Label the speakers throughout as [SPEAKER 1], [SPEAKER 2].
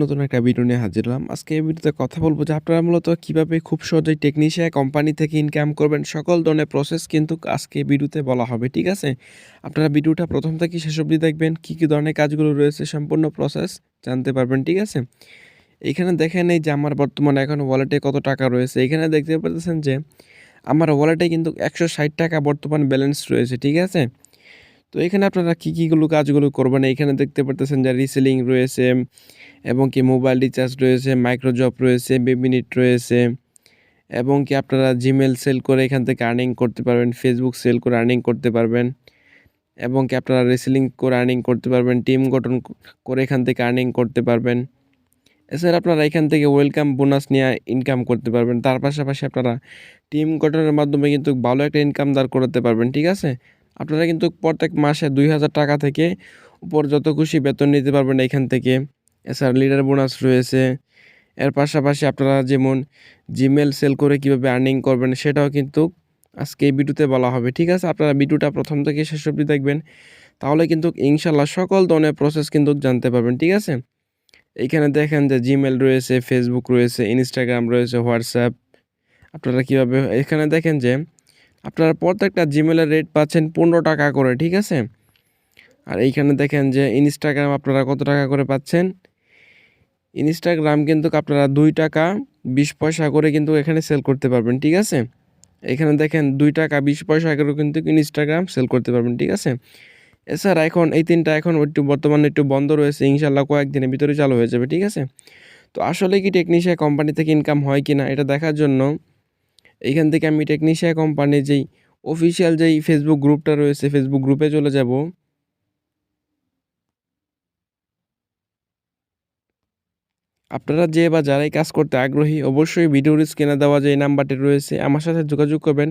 [SPEAKER 1] নতুন একটা ভিডিও নিয়ে হাজির হলাম। আজকে এই ভিডিওতে কথা বলব যে আপনারা মূলত কীভাবে খুব সহজেই টেকনিশিয়ান কোম্পানি থেকে ইনকাম করবেন সকল ধরনের প্রসেস কিন্তু আজকে ভিডিওতে বলা হবে। ঠিক আছে? আপনারা ভিডিওটা প্রথম থেকে শেষ অবধি দেখবেন কী, কী ধরনের কাজগুলো রয়েছে সম্পূর্ণ প্রসেস জানতে পারবেন। ঠিক আছে? এখানে দেখেন এই যে আমার বর্তমানে এখন ওয়ালেটে কত টাকা রয়েছে। এখানে দেখতে পারতেছেন যে আমার ওয়ালেটে কিন্তু ৳১৬০ বর্তমান ব্যালেন্স রয়েছে। ঠিক আছে? তো এখানে আপনারা কী, কীগুলো কাজগুলো করবেন এখানে দেখতে পারতেছেন যে রিসেলিং রয়েছে এবং কি মোবাইল রিচার্জ রয়েছে, মাইক্রোজব রয়েছে, বেবিনিট রয়েছে এবং কি আপনারা জিমেল সেল করে এখান থেকে আর্নিং করতে পারবেন, ফেসবুক সেল করে আর্নিং করতে পারবেন এবং কি আপনারা রিসেলিং করে আর্নিং করতে পারবেন, টিম গঠন করে এখান থেকে আর্নিং করতে পারবেন। এছাড়া আপনারা এখান থেকে ওয়েলকাম বোনাস নিয়ে ইনকাম করতে পারবেন। তার পাশাপাশি আপনারা টিম গঠনের মাধ্যমে কিন্তু ভালো একটা ইনকাম দাঁড় করাতে পারবেন। ঠিক আছে? আপনারা কিন্তু প্রত্যেক মাসে ৳২,০০০ থেকে উপর যত খুশি বেতন নিতে পারবেন এখান থেকে। এছাড়া লিডার বোনাস রয়েছে। এর পাশাপাশি আপনারা যেমন জিমেল সেল করে কীভাবে আর্নিং করবেন সেটাও কিন্তু আজকে এই ভিডিওতে বলা হবে। ঠিক আছে? আপনারা ভিডিওটা প্রথম থেকে শেষ অবধি দেখবেন। তাহলে কিন্তু ইনশাল্লাহ সকল ধরনের প্রসেস কিন্তু জানতে পারবেন। ঠিক আছে? এইখানে দেখেন যে জিমেল রয়েছে, ফেসবুক রয়েছে, ইনস্টাগ্রাম রয়েছে, হোয়াটসঅ্যাপ। আপনারা কীভাবে এখানে দেখেন যে আপনারা প্রত্যেকটা জিমেলের রেট পাচ্ছেন ৳১৫ করে। ঠিক আছে? আর এইখানে দেখেন যে ইনস্টাগ্রাম আপনারা কত টাকা করে পাচ্ছেন। ইনস্টাগ্রাম কিন্তু আপনারা ৳২.২০ করে কিন্তু এখানে সেল করতে পারবেন। ঠিক আছে? এখানে দেখেন ৳২.২০ করেও কিন্তু ইনস্টাগ্রাম সেল করতে পারবেন। ঠিক আছে? এছাড়া এখন এই তিনটা এখন একটু বর্তমানে একটু বন্ধ রয়েছে। ইনশাল্লাহ কয়েকদিনের ভিতরে চালু হয়ে যাবে। ঠিক আছে? তো আসলে কি টেকনিশিয়ান কোম্পানি থেকে ইনকাম হয় কি না এটা দেখার জন্য এইখান থেকে আমি টেকনিশিয়া কোম্পানির যেই অফিসিয়াল যেই ফেসবুক গ্রুপটা রয়েছে ফেসবুক গ্রুপে চলে যাব। আপনারা যে বা যারাই কাজ করতে আগ্রহী, অবশ্যই ভিডিওর স্ক্রিনে দেওয়া যে নাম্বারটি রয়েছে, আমার সাথে যোগাযোগ করবেন।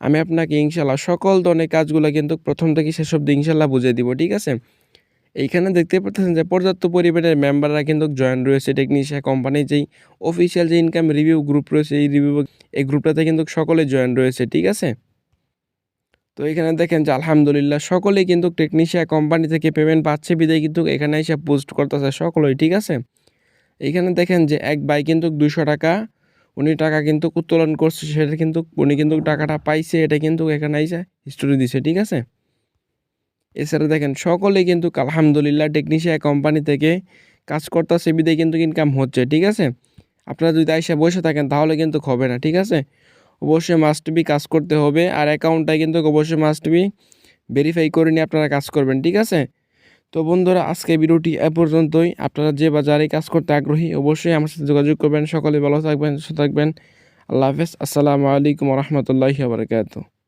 [SPEAKER 1] আমি আপনাকে ইনশাল্লাহ সকল ধরনের কাজগুলো কিন্তু প্রথম থেকে শেষ অবধি ইনশাল্লাহ বুঝিয়ে দিব। ঠিক আছে? এইখানে দেখতে পারতেছেন যে পর্যাপ্ত পরিমাণের মেম্বাররা কিন্তু জয়েন রয়েছে টেকনিশিয়ান কোম্পানির যেই অফিসিয়াল যে ইনকাম রিভিউ গ্রুপ রয়েছে, এই রিভিউ এই গ্রুপটাতে কিন্তু সকলে জয়েন রয়েছে। ঠিক আছে? তো এখানে দেখেন যে আলহামদুলিল্লাহ সকলেই কিন্তু টেকনিশিয়া কোম্পানি থেকে পেমেন্ট পাচ্ছে বিধায় কিন্তু এখানে এসে পোস্ট করতেছে সকলেই। ঠিক আছে? এইখানে দেখেন যে এক বাই কিন্তু ৳২০০ উনি টাকা কিন্তু উত্তোলন করছে, সেটা কিন্তু, উনি কিন্তু টাকাটা পাইছে, এটা কিন্তু এখানে আইসা হিস্টোরি দিছে। ঠিক আছে? এছাড়া দেখেন সকলেই কিন্তু আলহামদুলিল্লাহ টেকনিশিয়া কোম্পানি থেকে কাজ করতেছে বিধায় কিন্তু ইনকাম হচ্ছে। ঠিক আছে? আপনারা যদি আইসা বসে থাকেন তাহলে কিন্তু হবে না। ঠিক আছে? অবশ্যই মাস্ট বি কাজ করতে হবে আর অ্যাকাউন্টটা কিন্তু অবশ্যই মাস্ট বি ভেরিফাই করে নিয়ে আপনারা কাজ করবেন। ঠিক আছে? তো বন্ধুরা আজকে ভিডিওটি এ পর্যন্তই। আপনারা যে বাজারে কাজ করতে আগ্রহী অবশ্যই আমার সাথে যোগাযোগ করবেন। সকলে ভালো থাকবেন, সুস্থ থাকবেন। আল্লাহ হাফেজ। আসসালামু আলাইকুম রাহমাতুল্লাহি ওয়া বারাকাতুহু।